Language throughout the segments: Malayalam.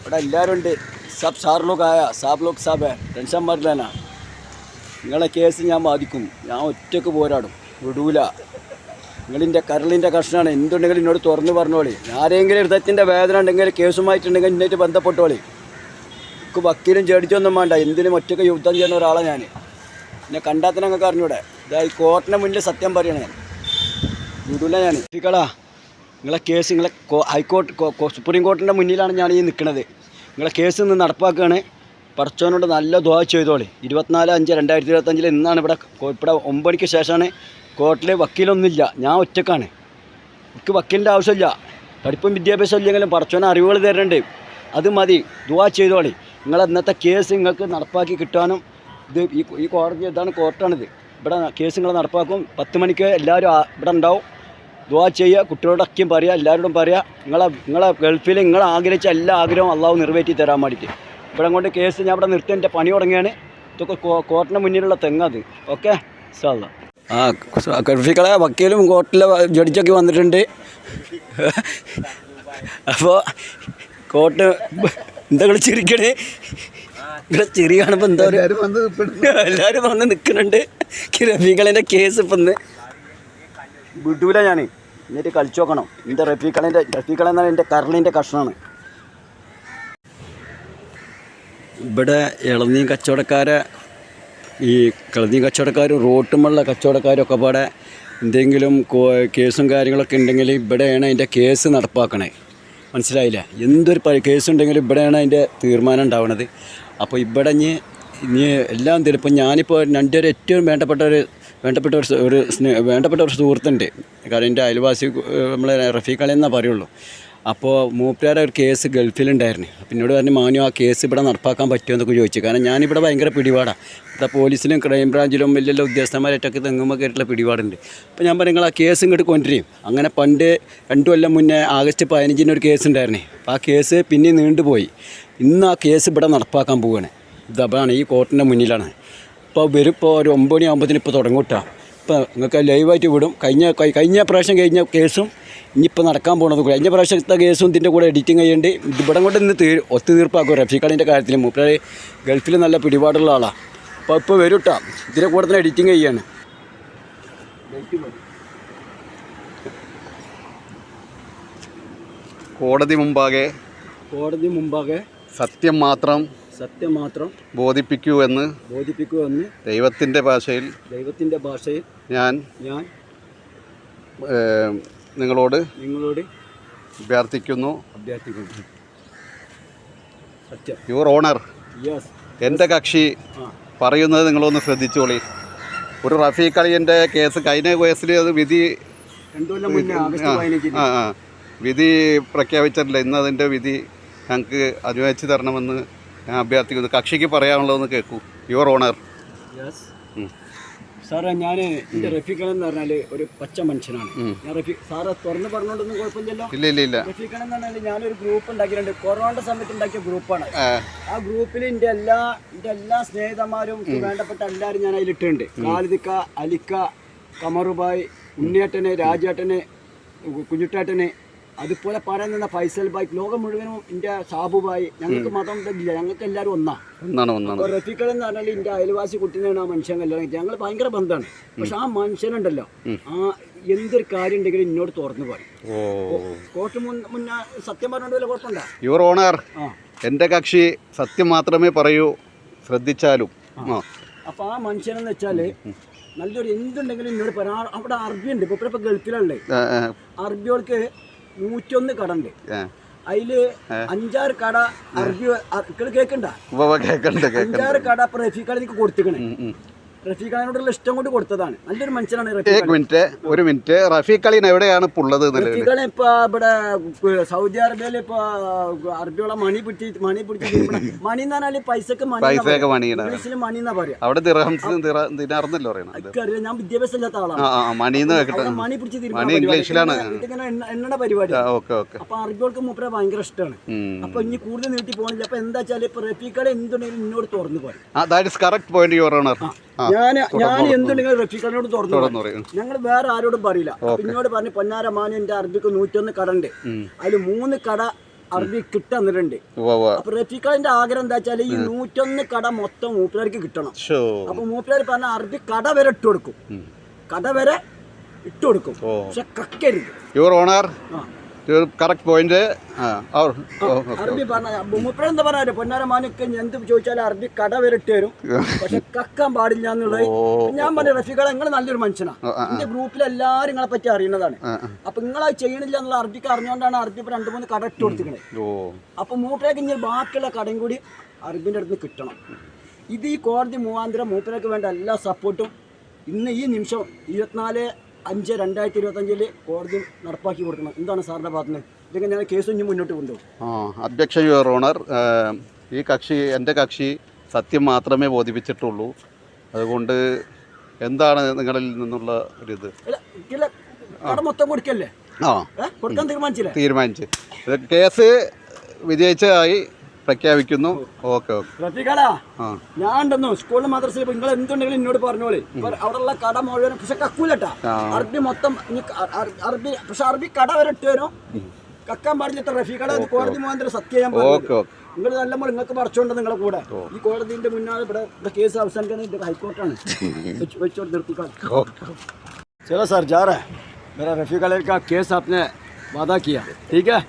ഇവിടെ എല്ലാവരും ഉണ്ട്. സബ് സാർ ലോക്ക് ആയ സാബ് ലോക് സാബ് ടെൻഷൻ മാറില്ല നിങ്ങളെ കേസ് ഞാൻ ബാധിക്കും. ഞാൻ ഒറ്റയ്ക്ക് പോരാടും. വിടൂല. നിങ്ങളിന്റെ കരളിന്റെ കഷ്ണമാണ് എന്തുണ്ടെങ്കിലും എന്നോട് തുറന്നു പറഞ്ഞോളി. ആരെങ്കിലും ഹൃദയത്തിന്റെ വേദന ഉണ്ടെങ്കിൽ കേസുമായിട്ടുണ്ടെങ്കിൽ ഇന്നായിട്ട് ബന്ധപ്പെട്ടോളി. എനിക്ക് വക്കീലും ചേടിച്ചൊന്നും വേണ്ട. എന്തിനും ഒറ്റയ്ക്ക് യുദ്ധം ചെയ്യുന്ന ഒരാളാണ് ഞാൻ എന്നെ കണ്ടാൽ തന്നെ അറിഞ്ഞൂടെ? ഇതാ ഈ കോർട്ടിന് മുന്നിൽ സത്യം പറയണേ. വിടൂല ഞാൻ ഇരിക്കളാ നിങ്ങളെ കേസ് നിങ്ങളെ ഹൈക്കോർട്ട് സുപ്രീം കോർട്ടിന്റെ മുന്നിലാണ് ഞാൻ ഈ നിൽക്കുന്നത് നിങ്ങളെ കേസ് ഇന്ന് നടപ്പാക്കുകയാണ്. പറച്ചോനോട് നല്ല ദ്വാ ചെയ്തോളി. ഇരുപത്തിനാല് അഞ്ച് രണ്ടായിരത്തി ഇരുപത്തഞ്ചിൽ ഇന്നാണ് ഇവിടെ ഇവിടെ ഒമ്പണിക്ക് ശേഷമാണ് കോർട്ടിൽ വക്കീലൊന്നുമില്ല. ഞാൻ ഒറ്റക്കാണ്. എനിക്ക് വക്കീലിന്റെ ആവശ്യമില്ല. പഠിപ്പും വിദ്യാഭ്യാസം ഇല്ലെങ്കിലും പറച്ചോനെ അറിവുകൾ തരുന്നുണ്ട്. അത് മതി. ദുവാ ചെയ്തോളി. നിങ്ങളെ ഇന്നത്തെ കേസ് നിങ്ങൾക്ക് നടപ്പാക്കി കിട്ടാനും ഇത് ഈ കോടതി ഇതാണ് കോർട്ടാണിത്. ഇവിടെ കേസ് നിങ്ങൾ നടപ്പാക്കും. പത്ത് മണിക്ക് എല്ലാവരും ഇവിടെ ഉണ്ടാവും. ദുവാ ചെയ്യുക കുട്ടികളോടൊക്കെയും പറയുക എല്ലാവരോടും പറയുക നിങ്ങളെ നിങ്ങളെ ഗൾഫിൽ നിങ്ങൾ ആഗ്രഹിച്ച എല്ലാ ആഗ്രഹവും അള്ളാഹു നിറവേറ്റി തരാൻ വേണ്ടിയിട്ട്. ഇവിടെ കൊണ്ട് കേസ് ഞാൻ ഇവിടെ നിർത്തി എന്റെ പണി തുടങ്ങിയാണ്. ഇതൊക്കെ കോർട്ടിന് മുന്നിലുള്ള തെങ്ങത് ഓക്കെ? സാ ആ ഗൾഫികളെ വക്കീലും കോർട്ടിലെ ജഡ്ജൊക്കെ വന്നിട്ടുണ്ട്. അപ്പോൾ കോട്ട് എന്താ കളി ചിരിക്കണേ? ഇവിടെ ചെറിയ കാണുമ്പോൾ എന്താ പറയുക എല്ലാവരും വന്ന് നിൽക്കുന്നുണ്ട്. റഫീഖളിന്റെ കേസ് ഇപ്പം ഇന്ന്. വിടൂല ഞാൻ എന്നിട്ട് കളിച്ചു നോക്കണം. എന്റെ റഫീഖളിന്റെ എന്നാൽ എന്റെ കരളിന്റെ കഷ്ണമാണ് ഇവിടെ ഇളനീ കച്ചവടക്കാരെ ഈ കളനീ കച്ചവടക്കാരും റോട്ടുമുള്ള കച്ചവടക്കാരൊക്കെ പാടെ എന്തെങ്കിലും കേസും കാര്യങ്ങളൊക്കെ ഉണ്ടെങ്കിൽ ഇവിടെയാണ് അതിന്റെ കേസ് നടപ്പാക്കണേ. മനസ്സിലായില്ല? എന്തൊരു കേസ് ഉണ്ടെങ്കിലും ഇവിടെയാണ് അതിന്റെ തീരുമാനം ഉണ്ടാവുന്നത് അപ്പോൾ ഇവിടെ ഇനി ഇനി എല്ലാം തരും. ഇപ്പം ഞാനിപ്പോൾ എന്റെ ഒരു ഏറ്റവും വേണ്ടപ്പെട്ട ഒരു വേണ്ടപ്പെട്ട ഒരു ഒരു സ്നേ വേണ്ടപ്പെട്ട ഒരു സുഹൃത്തുണ്ട്. കാരണം എന്റെ അയൽവാസി നമ്മളെ റഫീഖ് അലി എന്നാ പറയുള്ളൂ. അപ്പോൾ മൂപ്പരാരെ ഒരു കേസ് ഗൾഫിലുണ്ടായിരുന്നു. അപ്പം എന്നോട് പറഞ്ഞു മാനു ആ കേസ് ഇവിടെ നടപ്പാക്കാൻ പറ്റുമോ? എന്നൊക്കെ ചോദിച്ചു. കാരണം ഞാനിവിടെ ഭയങ്കര പിടിപാടാണ് ഇവിടെ പോലീസിലും ക്രൈം ബ്രാഞ്ചിലും വലിയ വലിയ ഉദ്യോഗസ്ഥന്മാരായിട്ടൊക്കെ തെങ്ങുമ്പോൾ കയറിയിട്ടുള്ള പിടിപാടുണ്ട്. അപ്പോൾ ഞാൻ പറഞ്ഞു ആ കേസ് ഇങ്ങോട്ട് കൊണ്ടുവരും അങ്ങനെ പണ്ട് രണ്ടു കൊല്ലം മുന്നേ ആഗസ്റ്റ് പതിനഞ്ചിന് ഒരു കേസ് ഉണ്ടായിരുന്നു. അപ്പോൾ ആ കേസ് പിന്നെ നീണ്ടുപോയി. ഇന്ന് ആ കേസ് ഇവിടെ നടപ്പാക്കാൻ പോവുകയാണ് ഇതാണ് ഈ കോർട്ടിന്റെ മുന്നിലാണ്. ഇപ്പോൾ വരും ഇപ്പോൾ ഒരു ഒമ്പത് മണി ആകുമ്പോഴത്തേന് ഇപ്പോൾ തുടങ്ങൂട്ടാ ഇപ്പോൾ നിങ്ങൾക്ക് ലൈവായിട്ട് വിടും. കഴിഞ്ഞ കഴി- കഴിഞ്ഞ പ്രാവശ്യം കഴിഞ്ഞ കേസും ഇനിയിപ്പോൾ നടക്കാൻ പോണത് കഴിഞ്ഞ പ്രാവശ്യത്തെ കേസും ഇതിന്റെ കൂടെ എഡിറ്റിംഗ് ചെയ്യേണ്ടി. ഇവിടെ കൊണ്ട് ഇന്ന് തീ ഒത്തുതീർപ്പാക്കും റഫീഖാളിന്റെ കാര്യത്തിൽ മൂപ്പര് ഗൾഫിൽ നല്ല പിടിപാടുള്ള ആളാണ് അപ്പോൾ ഇപ്പോൾ വരും കേട്ടോ ഇതിന്റെ കൂടെ തന്നെ എഡിറ്റിംഗ് ചെയ്യാണ്. കോടതി മുമ്പാകെ കോടതി മുമ്പാകെ സത്യം മാത്രം സത്യം മാത്രം ബോധിപ്പിക്കൂ എന്ന് ബോധിപ്പിക്കൂ എന്ന് ദൈവത്തിന്റെ ഭാഷയിൽ ദൈവത്തിന്റെ ഭാഷയിൽ ഞാൻ ഞാൻ നിങ്ങളോട് നിങ്ങളോട് അഭ്യർത്ഥിക്കുന്നു. അഭ്യർത്ഥിക്കുന്നു. സത്യം. യുവർ ഓണർ യെസ് എന്റെ കക്ഷി പറയുന്നത് നിങ്ങളൊന്ന് ശ്രദ്ധിച്ചോളി. ഒരു റഫീഖ് അളിയന്റെ കേസ് കഴിഞ്ഞ കേസിൽ അത് വിധി ആ വിധി പ്രഖ്യാപിച്ചിട്ടില്ല. ഇന്ന് അതിന്റെ വിധി ഞങ്ങൾക്ക് അനുവദിച്ചു തരണമെന്ന് ഞാൻ അഭ്യർത്ഥിക്കുന്നു. കക്ഷിക്ക് പറയാനുള്ളതെന്ന് കേൾക്കൂ. യുവർ ഓണർ സാറേ ഞാൻ എന്റെ റഫീഖൻ എന്ന് പറഞ്ഞാൽ ഒരു പച്ച മനുഷ്യനാണ്. ഞാൻ റഫീഖ് സാറ് തുറന്ന് പറഞ്ഞുകൊണ്ടൊന്നും കുഴപ്പമില്ലല്ലോ? ഇല്ല ഇല്ല ഇല്ല. റഫീഖൻ എന്ന് പറഞ്ഞാൽ ഞാനൊരു ഗ്രൂപ്പ് ഉണ്ടാക്കിയിട്ടുണ്ട്. കൊറോണ സമയത്ത് ഉണ്ടാക്കിയ ഗ്രൂപ്പാണ് ആ, ഗ്രൂപ്പിൽ എന്റെ എല്ലാ എന്റെ എല്ലാ സ്നേഹിതന്മാരും വേണ്ടപ്പെട്ട എല്ലാവരും ഞാൻ അതിലിട്ടുണ്ട്. കാലിദിക്ക അലിക്ക കമറുബായ് ഉണ്ണിയേട്ടന് രാജേട്ടനെ കുഞ്ഞുട്ടേട്ടന് അതുപോലെ പറയാൻ നിന്ന ഫൈസൽ ബായ് ലോകം മുഴുവനും ഇന്ത്യ സാബുബായ് ഞങ്ങൾക്ക് മതം ഇല്ല ഞങ്ങൾക്ക് എല്ലാവരും ഒന്നാ. ഒന്നാണ് റഫീഖൾ എന്ന് പറഞ്ഞാൽ ഇന്ത്യ അയൽവാസി കുട്ടീനെയാണ് ആ മനുഷ്യൻ കല്യാണം ഞങ്ങൾ ഭയങ്കര ബന്ധമാണ്. പക്ഷെ ആ മനുഷ്യനുണ്ടല്ലോ. ആ എന്തൊരു കാര്യം ഉണ്ടെങ്കിലും എന്നോട് തുറന്നു പറയും. കോർട്ട് മുൻ മുന്നേ സത്യം പറഞ്ഞോണ്ട് വല്ല കുഴപ്പമുണ്ടോ? യുവർ ഓണർ എന്റെ എന്റെ കക്ഷി സത്യം മാത്രമേ പറയൂ ശ്രദ്ധിച്ചാലും. അപ്പൊ അപ്പോൾ ആ മനുഷ്യനെന്ന് വെച്ചാൽ നല്ലൊരു എന്തുണ്ടെങ്കിലും എന്നോട് പറയാം. അവിടെ അറബി ഉണ്ട് ഇപ്പോൾ ഇപ്പോൾ ഗൾഫിലുള്ളത് അറബികൾക്ക് നൂറ്റൊന്ന് കട ഉണ്ട് അതിൽ അഞ്ചാറ് കട അറബി കേക്കണ്ട കേക്കണ്ട അഞ്ചാറ് കട റഫീഖാൻ എനിക്ക് കൊടുത്തിക്കണേ. റഫീഖാനോടുള്ള ഇഷ്ടം കൊണ്ട് കൊടുത്തതാണ്. നല്ലൊരു മനുഷ്യനാണ് റഫീഖാൻ. മിനിറ്റ് ഒരു മിനിറ്റ്. റഫീഖ് അലീൻ എവിടെയാണ് ഉള്ളത് റഫീഖാൻ ഇപ്പൊ ഇവിടെ സൗദി അറേബ്യയിൽ ഇപ്പൊ അറബിയുള്ള മണി പിടിച്ച് മണി പിടിച്ച് മണി എന്ന് പറഞ്ഞാൽ പൈസക്ക് മണി പൈസയൊക്കെ പറയാ. ഇംഗ്ലീഷിൽ മണി എന്നാ പറയാ. അവിടെ ദിനാർന്നല്ലോ പറയണത് ഞാൻ വിദ്യാഭ്യാസം ഇല്ലാത്ത ആളാണ് മണിന്ന് മണി പിടിച്ച് മണി ഇംഗ്ലീഷിലാണ്. എണ്ണയുടെ പരിപാടി. അപ്പൊ അറബികൾക്ക് മൂപ്പര ഭയങ്കര ഇഷ്ടമാണ്. അപ്പൊ ഇനി കൂടുതൽ നീട്ടി പോകണില്ല അപ്പൊ എന്താ വെച്ചാൽ ഇപ്പൊ റഫീഖാടെ എന്തുണ്ടെങ്കിലും ഇന്നോട് തുറന്നു പോയി ആ that is correct point your honour ഞാൻ ഞാൻ എന്തുണ്ടെങ്കിലും റഫീഖാനോട് തുറന്നു ഞങ്ങൾ വേറെ ആരോടും പറയില്ല. പിന്നോട് പറഞ്ഞ് പൊന്നാര എന്റെ അറബിക്ക് നൂറ്റൊന്ന് കട ഉണ്ട് അതിൽ മൂന്ന് കട അറബി ഉവ്വ്. അപ്പൊ റഫീഖാന്റെ ആഗ്രഹം എന്താ വെച്ചാൽ ഈ നൂറ്റൊന്ന് കട മൊത്തം മൂപ്പരാർക്ക് കിട്ടണം. അപ്പൊ മൂപ്പരാർ പറഞ്ഞ അറബി കട വരെ ഇട്ട് കൊടുക്കും. കട വരെ ഇട്ട് കൊടുക്കും. പക്ഷെ കക്കരുത് യുവർ ഓണർ കറക്റ്റ് പോയിന്റ് അറബി പറഞ്ഞ മൂപ്പര പൊന്നാരമാനൊക്കെ എന്ത് ചോദിച്ചാലും അറബി കട വരട്ടി വരും. പക്ഷെ കക്കാൻ പാടില്ല എന്നുള്ളത് ഞാൻ പറഞ്ഞ റഫീഖ നിങ്ങൾ നല്ലൊരു മനുഷ്യനാണ് എന്റെ ഗ്രൂപ്പിൽ നിങ്ങളെ പറ്റി അറിയുന്നതാണ്. അപ്പൊ നിങ്ങൾ അത് ചെയ്യണില്ല എന്നുള്ള അറബിക്ക് അറിഞ്ഞുകൊണ്ടാണ് അറബി ഇപ്പൊ രണ്ട് മൂന്ന് കട ഇട്ട് കൊടുത്തിരിക്കണേ. ഓ. അപ്പൊ മൂപ്പരേക്ക് ഇനി ബാക്കിയുള്ള കടയും കൂടി അറബിന്റെ അടുത്ത് കിട്ടണം. ഇത് ഈ കോടതി മൂവാന്തരം മൂപ്പരേക്ക് വേണ്ട എല്ലാ സപ്പോർട്ടും ഇന്ന് ഈ നിമിഷം ഇരുപത്തിനാല് അഞ്ച് രണ്ടായിരത്തി ഇരുപത്തഞ്ചിൽ കോടതി നടപ്പാക്കി കൊടുക്കണം. എന്താണ് സാറിന്റെ ഭാഗത്ത് നിന്ന്? ഇല്ലെങ്കിൽ ഞാൻ കേസ് ഇനി മുന്നോട്ട് കൊണ്ടുപോകും. ആ അധ്യക്ഷ യുവർ ഓണർ ഈ കക്ഷി എന്റെ കക്ഷി സത്യം മാത്രമേ ബോധിപ്പിച്ചിട്ടുള്ളൂ. അതുകൊണ്ട് എന്താണ് നിങ്ങളിൽ നിന്നുള്ള ഒരിത് മൊത്തം കൊടുക്കല്ലേ? ആ. കൊടുക്കാൻ തീരുമാനിച്ചില്ല? തീരുമാനിച്ച്. കേസ് വിജയിച്ചതായി പ്രഖ്യാപിക്കുന്നു ഓക്കെ ഓക്കെ റഫീഖാടാ ആ ഞാൻ ഉണ്ടെന്നു സ്കൂളിൽ മദ്രസയിൽ നിങ്ങൾ എന്തുണ്ടെങ്കിലും എന്നോട് പറഞ്ഞോളി ഇപ്പൊ അവിടെയുള്ള കട മുഴുവൻ പക്ഷെ കക്കൂലട്ടാ ആ. അറബി മൊത്തം ഇനി അ- അ- അറബി പക്ഷെ അറബി കട വരെ ഇട്ട് തരും കക്കാൻ പാടില്ല റഫീഖാടെ കോടതി മുഖാന്തരം സത്യം ഞാൻ ഓക്കെ പറഞ്ഞു ഓക്കെ നിങ്ങൾ നല്ല പോലെ നിങ്ങൾക്ക് പറിച്ചോണ്ട് നിങ്ങളെ കൂടെ ഈ കോടതിന്റെ മുന്നാലെ ഇവിടെ ഇവിടെ കേസ് അവസാനിക്കുന്നത് ഇത് ഹൈക്കോർട്ടാണ് വെച്ച്- വെച്ചോണ്ട് നിർത്തിക്കാൻ चलो सर जा रहा है मेरा रफ़ीक अली का केस आपने वादा किया ठीक है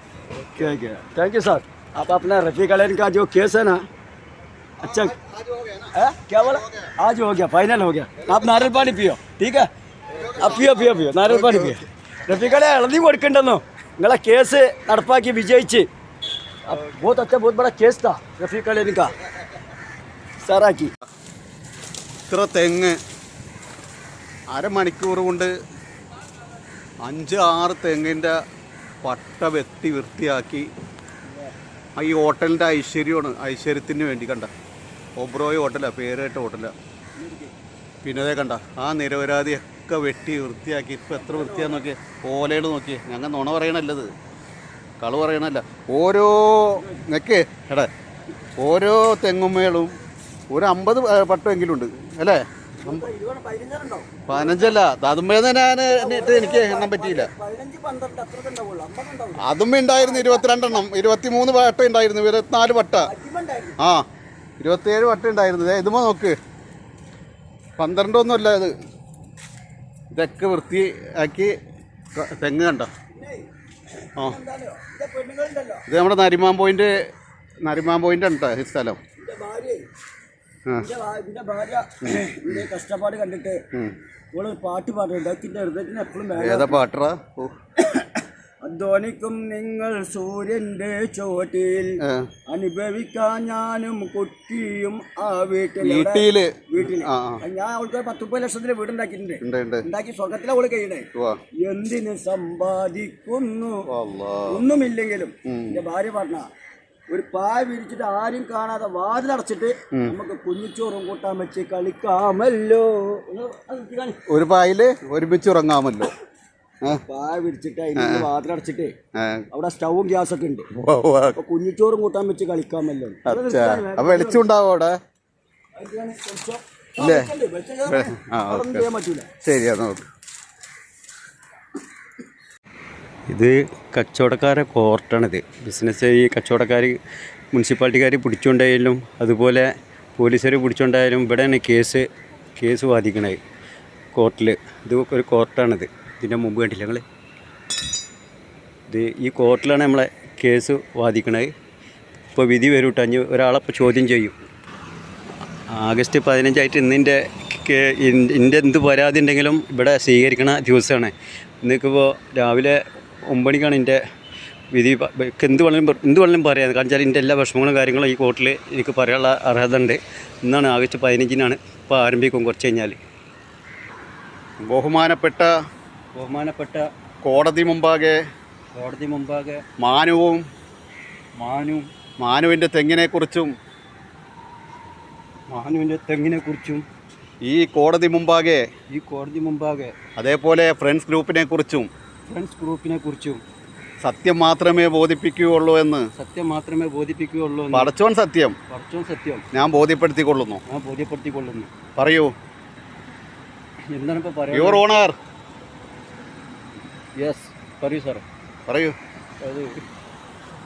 ठीक है थैंक यू सर आप अपना रफ़ीक अली का जो केस है ना अच्छा है? क्या बोला आज हो गया फाइनल हो गया आप नारियल पानी पियो ठीक है आप पियो पियो पियो നാരൽ പാനി പിയോ റഫീഖലെ ഇളതി കൊടുക്കണ്ടെന്നോ നിങ്ങളെ കേസ് നടപ്പാക്കി വിജയിച്ച് अब बहुत अच्छा बहुत बड़ा केस था रफीक अली का സാറാക്കി ഇത്ര തെങ്ങ് അരമണിക്കൂർ കൊണ്ട് അഞ്ച് ആറ് തെങ്ങിൻ്റെ പട്ട വെത്തി വൃത്തിയാക്കി ആ ഈ ഹോട്ടലിന്റെ ഐശ്വര്യമാണ്. ഐശ്വര്യത്തിന് വേണ്ടി കണ്ട. ഒബ്രോയ് ഹോട്ടലാണ് പേരേട്ട ഹോട്ടലാണ് പിന്നെ അതേ കണ്ട ആ നിരപരാധിയൊക്കെ വെട്ടി വൃത്തിയാക്കി. ഇപ്പം എത്ര വൃത്തിയാന്ന് നോക്കിയേ? ഓലയിൽ നോക്കിയേ. ഞങ്ങൾ നുണ പറയണല്ലത് കളു പറയണല്ല. ഓരോ നെക്ക് എടാ ഓരോ തെങ്ങുമ്മേളും ഒരു അമ്പത് പട്ടമെങ്കിലും ഉണ്ട് അല്ലേ? പതിനഞ്ചല്ല. ഞാൻ എന്നിട്ട് എനിക്ക് എണ്ണാൻ പറ്റിയില്ല. അതും ഉണ്ടായിരുന്നു ഇരുപത്തിരണ്ടെണ്ണം. ഇരുപത്തിമൂന്ന് വട്ട ഉണ്ടായിരുന്നു. ഇരുപത്തിനാല് വട്ട. ആ ഇരുപത്തിയേഴ് വട്ട ഉണ്ടായിരുന്നു. ഇതുമോ നോക്ക്. പന്ത്രണ്ടൊന്നുമല്ല ഇത്. ഇതൊക്കെ വൃത്തിയാക്കി ആക്കി തെങ്ങ് കണ്ട? ആ. ഇത് നമ്മുടെ നരിമാൻ പോയിന്റ് നരിമാൻ പോയിന്റ് ഉണ്ടോ ഈ സ്ഥലം. എന്റെ ഭാര്യ ഇതിന്റെ കഷ്ടപ്പാട് കണ്ടിട്ട് ഇവൾ പാട്ട് പാടുന്നുണ്ട്. എപ്പോഴും ഏതാ പാട്ടറ അധ്വാനിക്കും നിങ്ങൾ സൂര്യന്റെ ചോട്ടിൽ. അനുഭവിക്കാൻ ഞാനും കുട്ടിയും ആ വീട്ടിൽ? വീട്ടിൽ ഞാൻ അവൾക്ക് ഒരു പത്ത് മുപ്പത് ലക്ഷത്തിന് വീടുണ്ടാക്കിയിട്ടുണ്ട് ഉണ്ട് ഉണ്ട്. ഉണ്ടാക്കി സ്വർഗത്തിലെ അവൾ കഴിയണേ. എന്തിന് സമ്പാദിക്കുന്നു? ഒന്നുമില്ലെങ്കിലും എന്റെ ഭാര്യ പറഞ്ഞ ഒരു പായ വിരിച്ചിട്ട് ആരും കാണാതെ വാതിലടച്ചിട്ട് നമുക്ക് കുഞ്ഞിച്ചോറും കൂട്ടാൻ വെച്ച് കളിക്കാമല്ലോ. അത് ഒരു പായിൽ ഒരുമിച്ച് ഉറങ്ങാമല്ലോ. പായ വിരിച്ചിട്ട് അതിന് വാതിലടച്ചിട്ട്. അവിടെ സ്റ്റൗവും ഗ്യാസൊക്കെ ഉണ്ട്. ഉവ്വ് ഉവ്വ്. അപ്പൊ കുഞ്ഞിച്ചോറും കൂട്ടാൻ വെച്ച് കളിക്കാമല്ലോ. അപ്പൊ വെളിച്ചുണ്ടാവോ അവിടെ? ഇല്ലേ? പറ്റൂല. ശരിയാ നോക്ക്. ഇത് കച്ചവടക്കാരെ കോർട്ടാണിത്. ബിസിനസ് ഈ കച്ചവടക്കാർ മുനിസിപ്പാലിറ്റിക്കാർ പിടിച്ചുകൊണ്ടായാലും അതുപോലെ പോലീസുകാർ പിടിച്ചുകൊണ്ടായാലും ഇവിടെയാണ് കേസ് കേസ് വാദിക്കണത് കോർട്ടിൽ ഇത് ഒരു കോർട്ടാണിത്. ഇതിന്റെ മുമ്പ് കണ്ടില്ല ഞങ്ങൾ ഇത് ഈ കോർട്ടിലാണ് നമ്മളെ കേസ് വാദിക്കണത് ഇപ്പോൾ വിധി വരും കേട്ടോ അഞ്ഞ് ഒരാളപ്പോൾ ചോദ്യം ചെയ്യും. ആഗസ്റ്റ് പതിനഞ്ചായിട്ട് ഇന്നിന്റെ എന്റെ എന്ത് പരാതി ഉണ്ടെങ്കിലും ഇവിടെ സ്വീകരിക്കണ ദിവസമാണ് ഇന്നിപ്പോൾ രാവിലെ ഒമ്പണിക്കാണ് എന്റെ വിധി എനിക്ക് എന്ത് വേണമെങ്കിലും എന്ത് വേണമെങ്കിലും പറയാം. കാരണം വെച്ചാൽ എന്റെ എല്ലാ വിഷമങ്ങളും കാര്യങ്ങളും ഈ കോർട്ടിൽ എനിക്ക് പറയാനുള്ള അർഹത ഉണ്ട് ഇന്നാണ് ആഗസ്റ്റ് പതിനഞ്ചിനാണ് ഇപ്പോൾ ആരംഭിക്കും കുറച്ച് കഴിഞ്ഞാൽ. ബഹുമാനപ്പെട്ട ബഹുമാനപ്പെട്ട കോടതി മുമ്പാകെ കോടതി മുമ്പാകെ മാനുവും മാനു മാനുവിന്റെ തെങ്ങിനെക്കുറിച്ചും മാനുവിന്റെ തെങ്ങിനെക്കുറിച്ചും ഈ കോടതി മുമ്പാകെ ഈ കോടതി മുമ്പാകെ അതേപോലെ ഫ്രണ്ട്സ് ഗ്രൂപ്പിനെ കുറിച്ചും ഫ്രണ്ട്സ് ഗ്രൂപ്പിനെ കുറിച്ചും സത്യം മാത്രമേ ബോധിപ്പിക്കുകയുള്ളൂ എന്ന്. സത്യം മാത്രമേ ബോധിപ്പിക്കുകയുള്ളൂ എന്ന്. പടച്ചോൻ സത്യം. പറച്ചോൻ സത്യം. ഞാൻ ബോധ്യപ്പെടുത്തിക്കൊള്ളുന്നു. ഞാൻ ബോധ്യപ്പെടുത്തിക്കൊള്ളുന്നു. പറയൂ. എന്താണ് ഇപ്പോൾ യുവർ പറയുക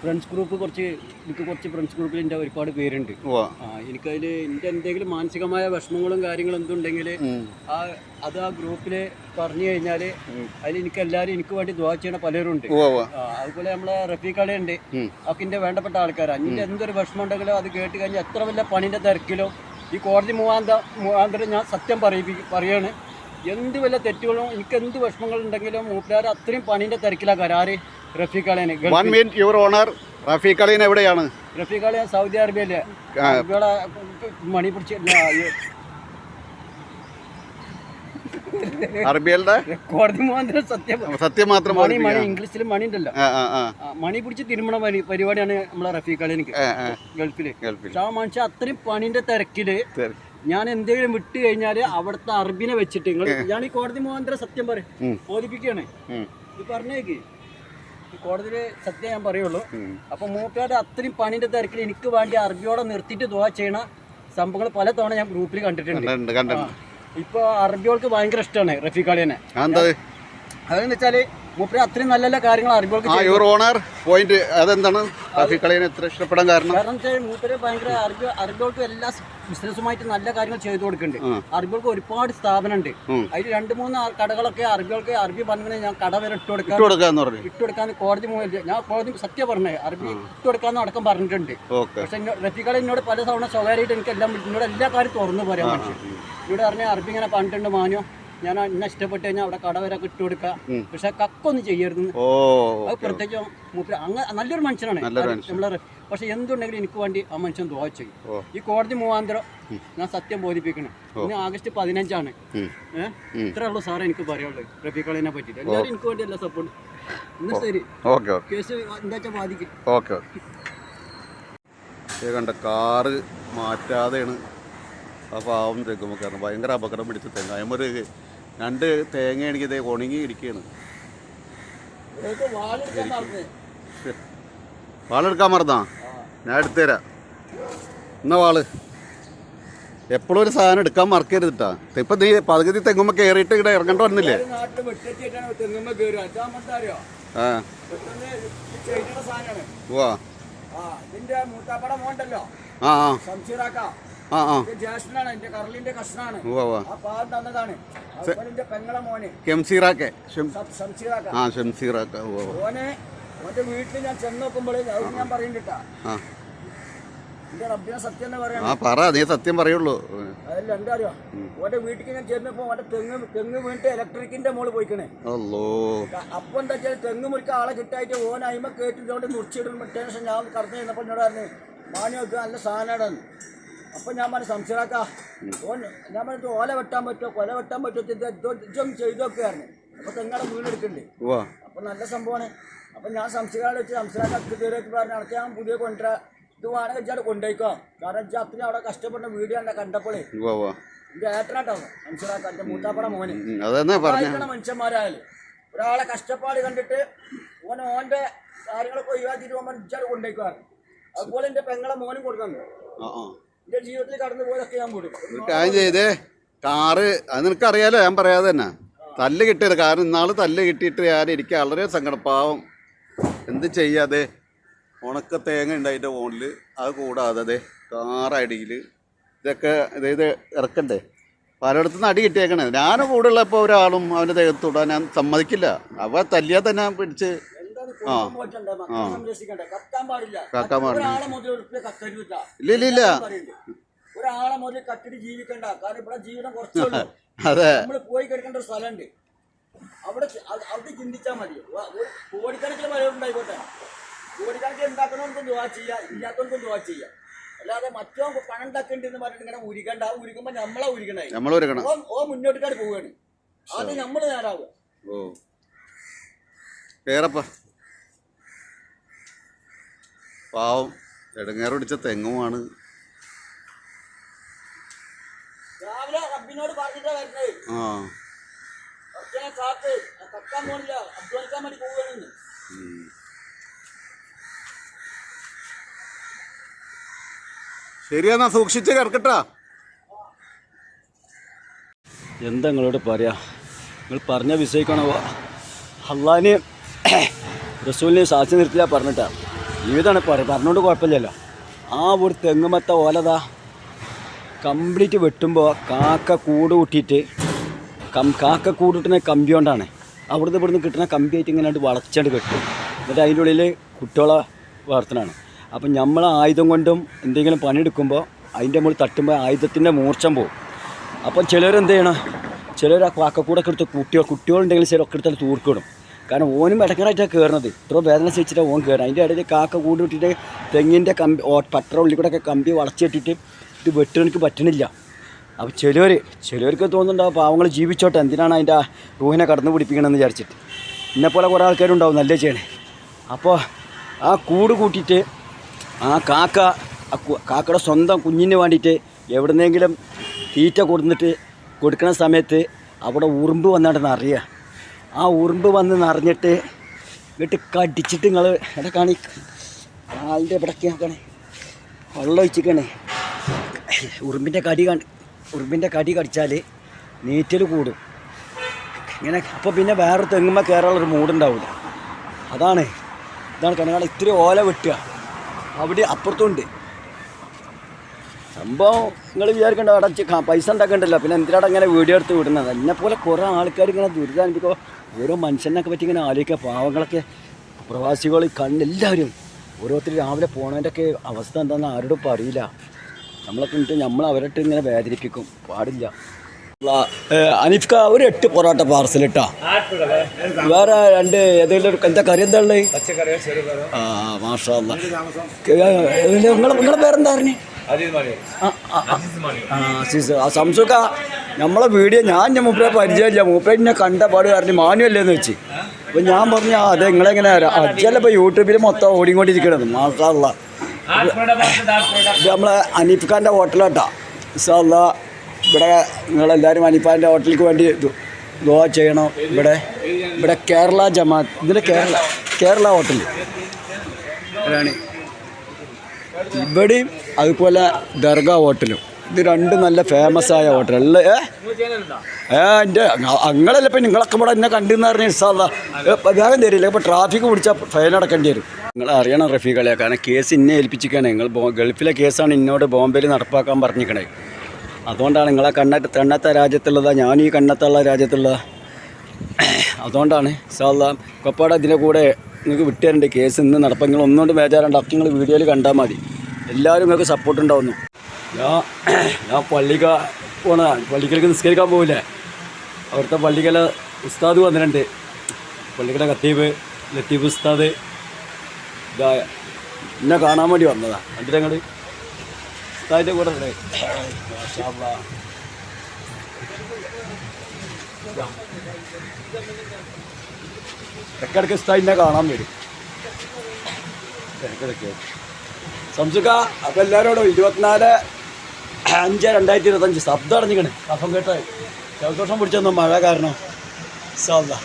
ഫ്രണ്ട്സ് ഗ്രൂപ്പ് കുറച്ച് എനിക്ക് കുറച്ച് ഫ്രണ്ട്സ് ഗ്രൂപ്പിൽ എന്റെ ഒരുപാട് പേരുണ്ട്. ആ എനിക്കതിൽ എന്റെ എന്തെങ്കിലും മാനസികമായ വിഷമങ്ങളും കാര്യങ്ങളും എന്തുണ്ടെങ്കിൽ ആ അത് ആ ഗ്രൂപ്പിൽ പറഞ്ഞു കഴിഞ്ഞാൽ അതിൽ എനിക്ക് എല്ലാവരും എനിക്ക് വേണ്ടി ദ്വാ ചെയ്യണ പലരും ഉണ്ട് അതുപോലെ നമ്മളെ റഫീഖ് ഉണ്ട് ഉം. ഒക്കെ എന്റെ വേണ്ടപ്പെട്ട ആൾക്കാരാണ് എന്റെ എന്തൊരു വിഷമം ഉണ്ടെങ്കിലും അത് കേട്ട് കഴിഞ്ഞാൽ എത്ര വലിയ പണിന്റെ തിരക്കിലോ ഈ കോടതി മുഖാന്ത മുഖാന്തരം ഞാൻ സത്യം പറയിപ്പി പറയാണ്. എന്ത് വല്ല തെറ്റുകളും എനിക്ക് എന്ത് വിഷമങ്ങളുണ്ടെങ്കിലും മൂപ്പരാർ അത്രയും പണിന്റെ തിരക്കിലാണ് കരാറ് Rafeeq അളിയാണ് one minute your honour Rafeeq എവിടെയാണ്? റഫീഖ് അളിയാൻ സൗദി അറേബ്യയിലെ. ഇവിടെ മണി പിടിച്ച അറബികളുടെ കോടതി മുഖാന്തരം സത്യം. സത്യം മാത്രം മണി മണി. ഇംഗ്ലീഷിൽ മണി ഉണ്ടല്ലോ. മണി പിടിച്ച് തിരുമണ പരി പരിപാടിയാണ് നമ്മളെ റഫീഖ് അളിയനിക്ക് ആ. ഗൾഫിൽ. ഗൾഫിൽ ആ മനുഷ്യ അത്രയും പണിന്റെ തിരക്കിൽ. ഞാൻ എന്തെങ്കിലും വിട്ടു കഴിഞ്ഞാൽ അവിടുത്തെ അറബിനെ വെച്ചിട്ട് നിങ്ങൾ ഞാൻ ഈ കോടതി മുഖാന്തരം സത്യം പറയും. ബോധിപ്പിക്കുകയാണ് ഇത് പറഞ്ഞേക്ക്. ഈ കോടതിയിൽ സത്യം ഞാൻ പറയുള്ളൂ. അപ്പൊ മൂപ്പരുടെ അത്രയും പണിന്റെ തിരക്കിൽ എനിക്ക് വേണ്ടി അറബിയോടെ നിർത്തിയിട്ട് ദുവാ ചെയ്യണ സംഭവങ്ങൾ പല തവണ ഞാൻ ഗ്രൂപ്പിൽ കണ്ടിട്ടുണ്ട്. ഇപ്പൊ അറബികൾക്ക് ഭയങ്കര ഇഷ്ടമാണ് റഫീഖ് അളിയനെ ആ, എന്താ അതെന്ന് വെച്ചാൽ മൂപ്പര് അത്രയും നല്ല നല്ല കാര്യങ്ങൾ അറബികൾക്ക് ആ യുവർ ഓണർ പോയിന്റ് അതെന്താണ്? റഫീഖ് അലീനെ എത്ര ഇഷ്ടപ്പെടാൻ കാരണം? കാരണം വെച്ചാൽ മൂപ്പര് ഭയങ്കര അറബികൾക്ക് എല്ലാ ബിസിനസ്സുമായിട്ട് നല്ല കാര്യങ്ങൾ ചെയ്തു കൊടുക്കുന്നുണ്ട്. ഉം. ഒരുപാട് സ്ഥാപനമുണ്ട്. അതിൽ രണ്ട് മൂന്ന് കടകളൊക്കെ അറബികൾക്ക് അറബി പറഞ്ഞാൽ ഞാൻ കട വരെ ഇട്ട് കൊടുക്കാൻ ഇട്ട് കൊടുക്കാന്ന് പറഞ്ഞു. ഇട്ട് കൊടുക്കാന്ന് കോടതി മുന്നിൽ ഞാൻ കോടതി സത്യം പറഞ്ഞേ അറബി ഇട്ട് കൊടുക്കാന്ന് അടക്കം പറഞ്ഞിട്ടുണ്ട്. പക്ഷെ റഫികളെ എന്നോട് പല തവണ സ്വകാര്യമായിട്ട് എനിക്ക് എല്ലാം എന്നോട് എല്ലാ കാര്യം തുറന്നു പറയാൻ മനുഷ്യൻ ഇവിടെ പറഞ്ഞ അറബി ഇങ്ങനെ പറഞ്ഞിട്ടുണ്ട് മാനോ ഞാൻ എന്നെ ഇഷ്ടപ്പെട്ട് കഴിഞ്ഞാൽ അവിടെ കട വരെ ഇട്ട് കൊടുക്കാം പക്ഷെ കക്കൊന്നും ചെയ്യരുത് അത് പ്രത്യേകിച്ച് മൂപ്പര് അങ്ങ് നല്ലൊരു മനുഷ്യനാണ്. നമ്മളെ പക്ഷെ എന്തുണ്ടെങ്കിലും എനിക്ക് വേണ്ടി ആ മനുഷ്യൻ ദോഹ ചെയ്യും. ഈ കോടതി മൂവാന്തരം ഞാൻ സത്യം ബോധിപ്പിക്കണം. ഇന്ന് ആഗസ്റ്റ് പതിനഞ്ചാണ്. ഏഹ് ഇത്രേ ഉള്ളൂ സാറേ എനിക്ക് പറയുള്ളൂ റഫീഖളിനെ പറ്റിയിട്ട്. എല്ലാവരും എനിക്ക് വേണ്ടി അല്ല സപ്പോർട്ട് എന്നാ ശരി. കേസ് എന്താ വെച്ചാൽ ബാധിക്കും? Okay okay. ഇത് കണ്ട കാറ് മാറ്റാതെയാണ് ആ പാവം തെങ്ങുമ്പോൾ കാരണം ഭയങ്കര അപകടം പിടിച്ച തെങ്ങ്. അതിമൊരു രണ്ട് തേങ്ങ എനിക്ക് ഇതേ ഉണങ്ങി ഇരിക്കുകയാണ് വാളെടുക്കാൻ മറന്നാ. ഞാൻ എടുത്തുതരാം. എന്നാ വാൾ? എപ്പോഴും ഒരു സാധനം എടുക്കാൻ മറക്കരുത് കേട്ടാ ഇപ്പൊ നീ പകുതി തെങ്ങുമ്പ കേറിയിട്ട് ഇവിടെ ഇറങ്ങേണ്ട വന്നില്ലേ? ആ. ആ ആ ആ ആ. ആ എന്റെ കറലിന്റെ കഷ്ണാണ്. ആ പാവം തന്നതാണ്. അതുപോലെ എന്റെ പെങ്ങളെ മോനെ. കെംസീറാക്കെ ഷം സംശീറാക്ക ആ ഷംസീറാക്ക. ഓനെ ഓന്റെ വീട്ടിൽ ഞാൻ ചെന്ന് അത് ഞാൻ പറയുന്നുണ്ടാ ആ. എന്റെ റബ്ബിനെ സത്യം എന്ന് ആ പറ നീ സത്യം പറയുള്ളൂ. അതല്ല എന്താ അറിയോ? ഓന്റെ വീട്ടിൽ ഞാൻ ചെന്നപ്പോ ഓന്റെ തെങ്ങ് തെങ്ങ് വീണിട്ട് ഇലക്ട്രിക്കിന്റെ മോൾ പോയിക്കണേ. അല്ലോ അപ്പൊ എന്താ വെച്ചാൽ തെങ്ങ് മുറിക്കാൻ ആളെ കിട്ടായിട്ട് ഓൻ അയിമ കേട്ടിട്ടോണ്ട് മുറിച്ചിടും ടെൻഷൻ ഞാൻ കടന്നു ചെന്നപ്പോ എന്നോട് പറഞ്ഞു മാണി വെക്കുക നല്ല സാധനമാണ് അപ്പൊ ഞാൻ പറഞ്ഞു സംശയമാക്ക ഓൻ ഞാൻ പറഞ്ഞു ഓല വെട്ടാൻ പറ്റുമോ? കൊല വെട്ടാൻ പറ്റുമോ? ഇത് ചെയ്തൊക്കെയായിരുന്നു അപ്പൊ തെങ്ങടെ വീണെടുക്കണ്ടേ വാ അപ്പൊ നല്ല സംഭവമാണ്. അപ്പൊ ഞാൻ സംശയങ്ങളെ വെച്ച് വെച്ച് പറഞ്ഞു അടുത്ത ഞാൻ പുതിയ കൊണ്ടുവരാ. ഇത് വേണമെങ്കിൽ വെച്ചാൽ കൊണ്ടുപോയിക്കോ. കാരണം വെച്ചാൽ അത്രയും അവിടെ കഷ്ടപ്പെടുന്ന വീഡിയോ കണ്ട കണ്ടപ്പോഴേ എന്റെ ഏട്ടനാട്ടോ മനസ്സിലാക്കാം എന്റെ മൂത്താപ്പട മോനെ. മനുഷ്യന്മാരായാലും. ഒരാളെ കഷ്ടപ്പാട് കണ്ടിട്ട് ഓൻ ഓന്റെ കാര്യങ്ങളൊക്കെ ഒഴിവാക്കിയിട്ട് പോകുമ്പോൾ ഇജ്ജാട് കൊണ്ടുപോയിക്കാറ് അതുപോലെ എന്റെ പെങ്ങളെ മോനും കൊടുക്കാൻ ഞാൻ കാര്യം ചെയ്തേ. കാറ് അത് നിനക്കറിയാലോ ഞാൻ പറയാതെ തന്നെ. തല്ല് കിട്ടിയത് കാരണം ഇന്നാൾ തല്ല് കിട്ടിയിട്ട് ഞാൻ എനിക്ക് വളരെ സങ്കടം പാവം എന്ത് ചെയ്യാതെ? ഉണക്ക തേങ്ങ ഉണ്ടായിട്ട് ഫോണിൽ അത് കൂടാതെ അതെ കാറടിയിൽ ഇതൊക്കെ അതായത് ഇറക്കണ്ടേ? പലയിടത്തു നിന്ന് അടി കിട്ടിയേക്കണേ. ഞാൻ കൂടെ ഉള്ളപ്പോൾ ഒരാളും അവന്റെ ദേഹത്തോടാൻ ഞാൻ സമ്മതിക്കില്ല. അവ തല്ലിയാൽ തന്നെ പിടിച്ച് കക്കാൻ പാടില്ല. ഇല്ല ഇല്ല ഇല്ല. ഒരാളെ മുതൽ കട്ടിട്ട് ജീവിക്കണ്ട. കാരണം ഇവിടെ ജീവിതം കുറച്ചുള്ളൂ. അതെ. നമ്മൾ പോയി കിടക്കേണ്ട ഒരു സ്ഥലമുണ്ട്. അവിടെ അവിടെ ചിന്തിച്ചാൽ മതി. കോടിക്കണക്കിന് മരം ഉണ്ടായിക്കോട്ടെ. കോടിക്കണക്കിന് ഉണ്ടാക്കണമെങ്കിൽ ദുവാ ചെയ്യുക ഇല്ലാത്തവർക്കും ദുവാ ചെയ്യുക അല്ലാതെ മറ്റോ പണം ഉണ്ടാക്കേണ്ടെന്ന് പറഞ്ഞിട്ട് ഇങ്ങനെ ഉരുകണ്ട ആ ഉരുകുമ്പോൾ നമ്മളെ ഒരുക്കണം ഓ മുന്നോട്ടിക്കാട് പോവുകയാണ് അത് നമ്മൾ നേരാവുക ഓ. കേറപ്പ പാവം. ഇടങ്ങേറ് പിടിച്ച തെങ്ങുമാണ്. രാവിലെ റബ്ബിനോട് പറഞ്ഞിട്ടാ വരുന്നത്. ആ. കുറച്ചനെ കാത്ത്. ഞാൻ കക്കാൻ പോണില്ല. അധ്വാനിക്കാൻ വേണ്ടി പോവുകയാണെന്ന്. ഉം. ശരി സൂക്ഷിച്ച് കിടക്കട്ടാ. എന്താ നിങ്ങളോട് പറയാ? നിങ്ങൾ പറഞ്ഞ വിസയിക്കണോ അള്ളാനെയും റസൂലിനെ സാക്ഷി നിർത്തില്ല പറഞ്ഞിട്ടാ. ജീവിതമാണ് പറ പറഞ്ഞുകൊണ്ട് കുഴപ്പമില്ലല്ലോ. ആ ഒരു തെങ്ങുമത്ത ഓലതാ കംപ്ലീറ്റ് വെട്ടുമ്പോൾ കാക്ക കൂട് കൂട്ടിയിട്ട് കം കാക്ക കൂടിട്ടുന്ന കമ്പി കൊണ്ടാണ്. അവിടുന്ന് ഇവിടുന്ന് കിട്ടുന്ന കമ്പിയായിട്ട് ഇങ്ങനെ വളച്ചണ്ട് കെട്ടും. എന്നിട്ട് അതിന്റെ ഉള്ളിൽ കുട്ടികളെ വളർത്തണാണ് അപ്പം നമ്മൾ ആയുധം കൊണ്ടും എന്തെങ്കിലും പണിയെടുക്കുമ്പോൾ അതിന്റെ മുകളിൽ തട്ടുമ്പോൾ ആയുധത്തിന്റെ മൂർച്ചം പോകും അപ്പം ചിലരെന്ത് ചെയ്യണം? ചിലർ ആ കാക്കക്കൂടൊക്കെ എടുത്ത് കുട്ടികൾ കുട്ടികളുണ്ടെങ്കിൽ ചിലരൊക്കെ എടുത്താൽ തൂർക്കിടും. കാരണം ഓനും ഇടക്കറായിട്ടാണ് കയറുന്നത് ഇത്ര വേദന സഹിച്ചിട്ടാണ് ഓൻ കയറുന്നത് അതിന്റെ ഇടയിൽ കാക്ക കൂടി വിട്ടിട്ട് തെങ്ങിന്റെ കമ്പി പട്ടറ ഉള്ളിൽ കൂടെ ഒക്കെ കമ്പി വളച്ചിട്ടിട്ട് ഇത് വെട്ടുകൾക്ക് പറ്റണില്ല. അപ്പോൾ ചിലവർ ചിലവർക്ക് തോന്നുന്നുണ്ടാവും പാവങ്ങൾ ജീവിച്ചോട്ടെ എന്തിനാണ് അതിന്റെ റൂഹിനെ കടന്നു പിടിപ്പിക്കണമെന്ന് വിചാരിച്ചിട്ട്? എന്നെപ്പോലെ കുറേ ആൾക്കാരുണ്ടാവും നല്ല ചെയ്യണേ. അപ്പോൾ ആ കൂട് കൂട്ടിയിട്ട് ആ കാക്ക കാക്കയുടെ സ്വന്തം കുഞ്ഞിന് വേണ്ടിയിട്ട് എവിടുന്നെങ്കിലും തീറ്റ കൊടുത്തിട്ട് കൊടുക്കുന്ന സമയത്ത് അവിടെ ഉറുമ്പ് വന്നിട്ടെന്ന് നിറയുക ആ ഉറുമ്പ് വന്ന് നിറഞ്ഞിട്ട് ഇങ്ങോട്ട് കടിച്ചിട്ട് നിങ്ങൾ ഇവിടെ കാണി? കാലിന്റെ ഇവിടൊക്കെ നോക്കണേ. വെള്ളം ഒഴിച്ചിക്കണേ. ഉറുമ്പിന്റെ കടി ഉറുമ്പിന്റെ കടി കടിച്ചാൽ നീറ്റൽ കൂടും. ഇങ്ങനെ അപ്പോൾ പിന്നെ വേറെ തെങ്ങുമ്പോൾ കയറാനുള്ളൊരു മൂടുണ്ടാവില്ല അതാണ്. ഇതാണ് കണക്കാണ് ഇത്തിരി ഓല വെട്ടുക. അവിടെ അപ്പുറത്തുണ്ട്. സംഭവം നിങ്ങൾ വിചാരിക്കേണ്ട അടച്ച് പൈസ ഉണ്ടാക്കണ്ടല്ലോ. പിന്നെ എന്തിനാണ് അങ്ങനെ വീഡിയോ എടുത്ത് വിടുന്നത്? പോലെ കുറേ ആൾക്കാർ ഇങ്ങനെ ദുരിതാനുഭവിക്കുക ഓരോ മനുഷ്യനൊക്കെ പറ്റി ഇങ്ങനെ ആലോചിക്കുക. പാവങ്ങളൊക്കെ പ്രവാസികൾ കണ്ണെല്ലാവരും ഓരോരുത്തർ രാവിലെ പോണതിന്റെയൊക്കെ അവസ്ഥ എന്താണെന്ന് ആരോടും ഇപ്പം അറിയില്ല നമ്മളൊക്കെ എന്നിട്ട് നമ്മൾ അവരിട്ട് ഇങ്ങനെ വേദനിപ്പിക്കും. പാടില്ല. അനിഫ്ക ഒരു എട്ട് പൊറോട്ട പാർസൽ ഇട്ടാ. വേറെ രണ്ട് ഏതെങ്കിലും ഒരു എന്താ കറി എന്താ ഉള്ളത് ആ മാഷാ നിങ്ങളെ നിങ്ങളെ പേരെന്താ പറഞ്ഞു? സംസുക്ക നമ്മളെ വീഡിയോ ഞാൻ ഞാൻ മൂപ്പരെ പരിചയമില്ല മൂപ്പരെ എന്നെ കണ്ട പാട് കാരണം മാനുവല്ലേന്ന് വെച്ച് അപ്പൊ ഞാൻ പറഞ്ഞു അതെ നിങ്ങളെങ്ങനെ അജ്ജല്ല ഇപ്പൊ യൂട്യൂബിൽ മൊത്തം ഓടിക്കൊണ്ടിരിക്കണത് മാഷാള്ള ഇത് നമ്മളെ അനീഫ് ഖാന്റെ ഹോട്ടലാട്ടാ സാള്ള ഇവിടെ നിങ്ങളെല്ലാവരും അനീഫാന്റെ ഹോട്ടലിക്ക് വേണ്ടി ഗോവ ചെയ്യണം ഇവിടെ ഇവിടെ കേരള ജമാഅത്ത് ഇതിന്റെ കേരള കേരള ഹോട്ടൽ ഇവിടെയും അതുപോലെ ദർഗ ഹോട്ടലും. ഇത് രണ്ടും നല്ല ഫേമസ് ആയ ഹോട്ടൽ. അല്ലേ ഏ? എന്റെ അങ്ങളല്ല ഇപ്പം നിങ്ങളൊക്കെ ഇവിടെ എന്നെ കണ്ടെന്ന് പറഞ്ഞ ഇസാദ വേഗം തരില്ല ഇപ്പം ട്രാഫിക് പിടിച്ചാൽ ഫൈൻ അടക്കേണ്ടി വരും. നിങ്ങൾ അറിയണം റഫീഖളെ കാരണം കേസ് ഇന്നെ ഏൽപ്പിച്ചിരിക്കുകയാണ്. നിങ്ങൾ ഗൾഫിലെ കേസാണ് ഇന്നോട് ബോംബെയിൽ നടപ്പാക്കാൻ പറഞ്ഞിരിക്കണേ. അതുകൊണ്ടാണ് നിങ്ങളെ കണ്ണ കണ്ണത്തെ രാജ്യത്തുള്ളത് ഞാൻ ഈ കണ്ണത്തുള്ള രാജ്യത്തുള്ളത്. അതുകൊണ്ടാണ് സാധാ കൊപ്പാട് ഇതിന്റെ കൂടെ നിങ്ങൾക്ക് വിട്ടുതരണ്ട്. കേസ് ഇന്ന് നടപ്പം നിങ്ങൾ ഒന്നുകൊണ്ട് ബേജാറുണ്ട് അപ്പം നിങ്ങൾ വീഡിയോയിൽ കണ്ടാൽ മതി. എല്ലാവരും നിങ്ങൾക്ക് സപ്പോർട്ട് ഉണ്ടാവുന്നു. ഞാൻ ഞാൻ പള്ളിക്ക പോണ പള്ളിക്കലേക്ക് നിസ്കരിക്കാൻ പോവില്ലേ? അവിടുത്തെ പള്ളിക്കല ഉസ്താദ് വന്നിട്ടുണ്ട്. പള്ളിക്കല ഖത്തീബ് ലത്തീഫ് ഉസ്താദ്. ഇതാ എന്നെ കാണാൻ വേണ്ടി വന്നതാ. കണ്ടിട്ട് അങ്ങോട്ട് ഉസ്താദിന്റെ കൂടെ. ഇടയ്ക്കിടയ്ക്ക് ഉസ്താദിനെ കാണാൻ വരും. ഇടയ്ക്കിടയ്ക്ക്. സംസുക അപ്പം എല്ലാവരോടും ഇരുപത്തിനാല് അഞ്ച് രണ്ടായിരത്തി ഇരുപത്തഞ്ച്. ശബ്ദം അടഞ്ഞിക്കണേ കഫം കേട്ടോ ജലദോഷം പിടിച്ചൊന്നും മഴ കാരണം. സാധാ